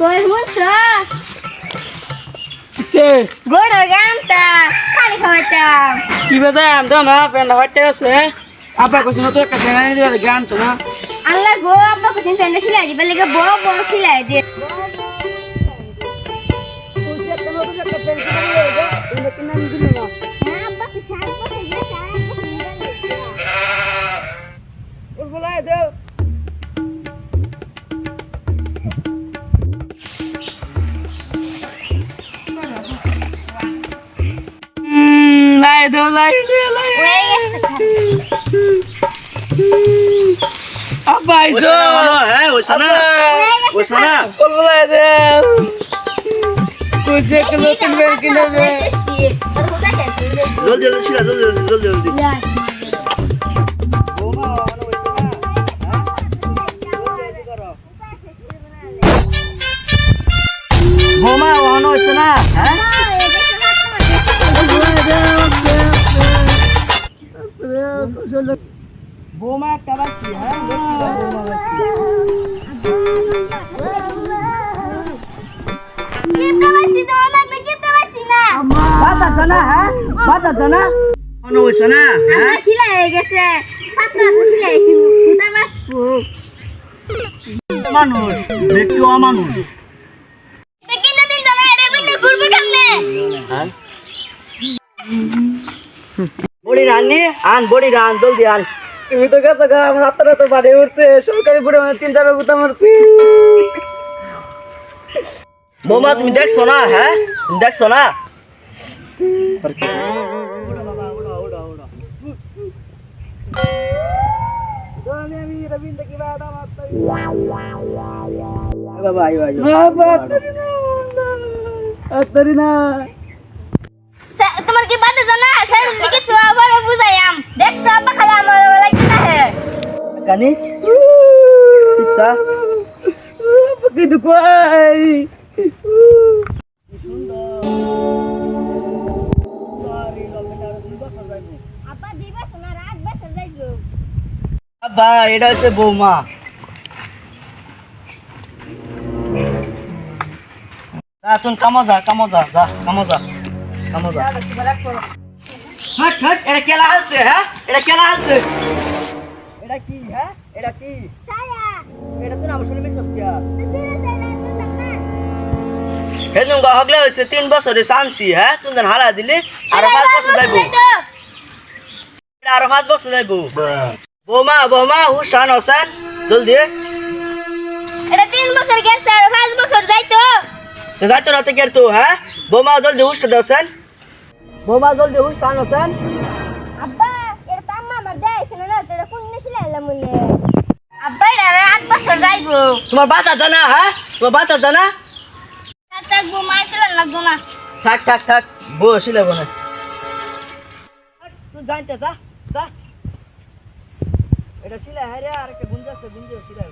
কই হুনছ সে গোড় গামটা খালি খাওয়াতাম কি বেদা আমদা না পেন্ডা হটে আছে আপা কইছ না তো একটা পেন্ডা নিয়ে দিবা গান না আল্লাহ গো আব্বা কোচিন প্যান্টটা সিলাই দিবে লেগে বড় বড় সিলাই দে হ্যাঁ আব্বা কি আইছো হ্যাঁ ওইসা না ওইসা না বলাই দেও কুছে কিলো তিন বের দে জলদি জলদি ছিলা জলদি জলদি জলদি বোমা ওহন হইছে না হ্যাঁ? বোমা একটা বাচ্চি হ্যাঁ? ওহন হইছে না হ্যাঁ? মানুষ দেখতে অমানুষ। হ্যাঁ? বড়ি রান্নি আন বড়ি রান জলদি আন। তুমি তো গেছো গা আমার হাতটা তো বাড়ি উঠছে। সরকারি পুরো আমার তিন চার গুতা মারছি বৌমা তুমি দেখছ না হ্যাঁ? দেখছ না? আয় বাবা আয় আয় না তোমার কি বাদে জানা স্যার লিখে ছোয়া বলে বুঝাইয়াম দেখছ আব্বা খালি আমার লাগি না হে কানি পিৎজা কিন্তু কই এটা হচ্ছে বৌমা। হ্যাঁ? হ্যাঁ? কি? এটা তো আমার শুনে মিথ্যা কিয়া সিরে যাই না বুঝলাম না হে তুমি হগলে হয়েছে, তিন বছরে শানছি হ্যাঁ? তুমি হারা দিলি, আরও পাঁচ বছর যাইবো। আরও পাঁচ বছর যাইবো। বৌমা বৌমা হুশ শান হোসেন জলদি। এটা তিন বছর গেছে আর পাঁচ বছর যাইতো। যাইতো না তো কের তো হ্যাঁ? বৌমা জলদি হুশ দেওছেন বৌমা জলদি হুশ শান হোসেন আব্বা এর তাম্মা আমার দেয়ছিল না তোরা কোন নিছিল এলাম বলে আব্বা এটা আট বছর যাইবো। তোমার বাতা জানা হ্যাঁ? তোমার বাতা জানা? থাকব মার্শাল লাগবো না। থাক থাক থাক বসিলে বনে তুই জানতে যা যা। এটা শিলা হ্যাঁ রে আর একটা গুঞ্জাচ্ছে গুঞ্জে শিলা